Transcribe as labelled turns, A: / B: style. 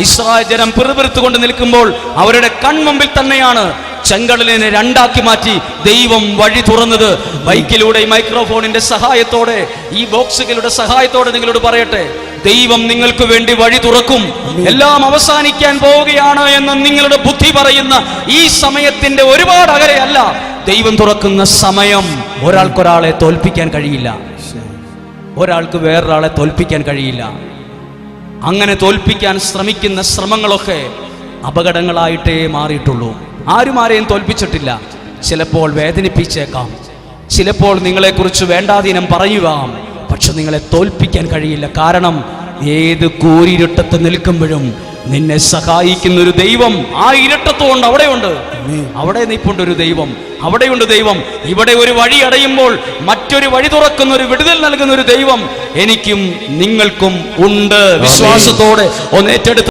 A: Israel ജനം പിറുപിറുത്തുകൊണ്ട് നിൽക്കുമ്പോൾ അവരുടെ കൺമുമ്പിൽ തന്നെയാണ് ചെങ്കടലിനെ രണ്ടാക്കി മാറ്റി ദൈവം വഴി തുറന്നത്. ബൈക്കിലൂടെ മൈക്രോഫോണിന്റെ സഹായത്തോടെ ഈ ബോക്സുകളുടെ സഹായത്തോടെ നിങ്ങളോട് പറയട്ടെ ദൈവം നിങ്ങൾക്ക് വേണ്ടി വഴി തുറക്കും. എല്ലാം അവസാനിക്കാൻ പോവുകയാണ് എന്ന് നിങ്ങളുടെ ബുദ്ധി പറയുന്ന ഈ സമയത്തിന്റെ ഒരുപാട് അകലെയല്ല ദൈവം തുറക്കുന്ന സമയം ഒരാൾക്കൊരാളെ തോൽപ്പിക്കാൻ കഴിയില്ല. ഒരാൾക്ക് വേറൊരാളെ തോൽപ്പിക്കാൻ കഴിയില്ല. അങ്ങനെ തോൽപ്പിക്കാൻ ശ്രമിക്കുന്ന ശ്രമങ്ങളൊക്കെ അപകടങ്ങളായിട്ടേ മാറിയിട്ടുള്ളൂ. ആരും ആരെയും തോൽപ്പിച്ചിട്ടില്ല. ചിലപ്പോൾ വേദനിപ്പിച്ചേക്കാം. ചിലപ്പോൾ നിങ്ങളെക്കുറിച്ച് വേണ്ടാധീനം പറയുവാം. പക്ഷെ നിങ്ങളെ തോൽപ്പിക്കാൻ കഴിയില്ല. കാരണം ഏത് കൂരിരുട്ടത്ത് നിൽക്കുമ്പോഴും നിന്നെ സഹായിക്കുന്ന ഒരു ദൈവം ആ ഇരട്ടത്തുകൊണ്ട് അവിടെയുണ്ട്. അവിടെ നിൽപ്പുണ്ട് ഒരു ദൈവം അവിടെയുണ്ട് ദൈവം. ഇവിടെ ഒരു വഴി അടയുമ്പോൾ മറ്റൊരു വഴി തുറക്കുന്ന ഒരു വിടുതൽ നൽകുന്ന ഒരു ദൈവം എനിക്കും നിങ്ങൾക്കും ഉണ്ട്. വിശ്വാസത്തോടെ ഒന്ന് ഏറ്റെടുത്ത്